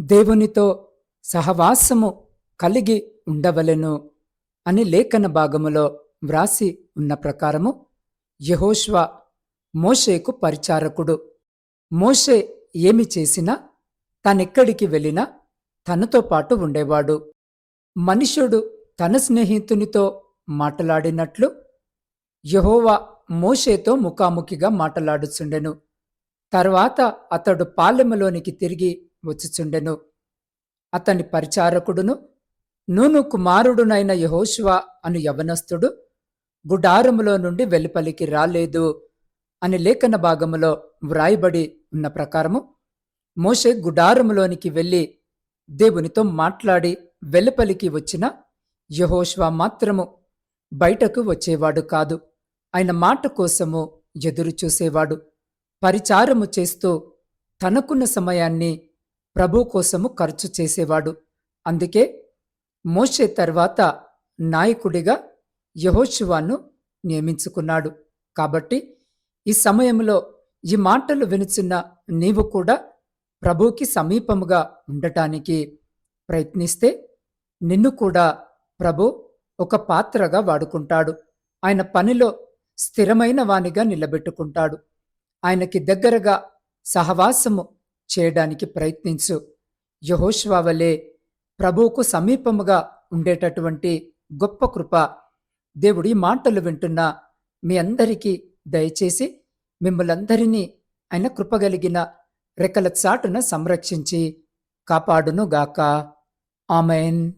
దేవునితో సహవాసము కలిగి ఉండవలెను అని లేఖన భాగములో వ్రాసి ఉన్న ప్రకారము యహోష్వ మోషేకు పరిచారకుడు. మోషే ఏమి చేసినా తనెక్కడికి వెళ్ళినా తనతో పాటు ఉండేవాడు. మనుష్యుడు తన స్నేహితునితో మాట్లాడినట్లు యహోవా మోషేతో ముఖాముఖిగా మాట్లాడుచుండెను. తర్వాత అతడు పాలెములోనికి తిరిగి వచ్చుచుండెను అతని పరిచారకుడును నూను కుమారుడునైన యహోషువ అను యవనస్తుడు గుడారములో నుండి వెలుపలికి రాలేదు అని లేఖన భాగములో వ్రాయబడి ఉన్న ప్రకారము మోషే గుడారములోనికి వెళ్ళి దేవునితో మాట్లాడి వెలుపలికి వచ్చిన యహోష్వా మాత్రము బయటకు వచ్చేవాడు కాదు. ఆయన మాట కోసము ఎదురు చూసేవాడు పరిచారము చేస్తూ తనకున్న సమయాన్ని ప్రభు కోసము ఖర్చు చేసేవాడు. అందుకే మోషే తర్వాత నాయకుడిగా యహోశివాను నియమించుకున్నాడు. కాబట్టి ఈ సమయంలో ఈ మాటలు వినుచున్న నీవు కూడా ప్రభుకి సమీపముగా ఉండటానికి ప్రయత్నిస్తే నిన్ను కూడా ప్రభు ఒక పాత్రగా వాడుకుంటాడు. ఆయన పనిలో స్థిరమైన వానిగా నిలబెట్టుకుంటాడు. ఆయనకి దగ్గరగా సహవాసము చేయడానికి ప్రయత్నించు. యహోష్వా వలె ప్రభువుకు సమీపముగా ఉండేటటువంటి గొప్ప కృప. దేవుడి మాటలు వింటున్న మీ అందరికీ దయచేసి మిమ్మలందరినీ ఆయన కృపగలిగిన రెక్కల చాటున సంరక్షించి కాపాడునుగాక. ఆమెన్.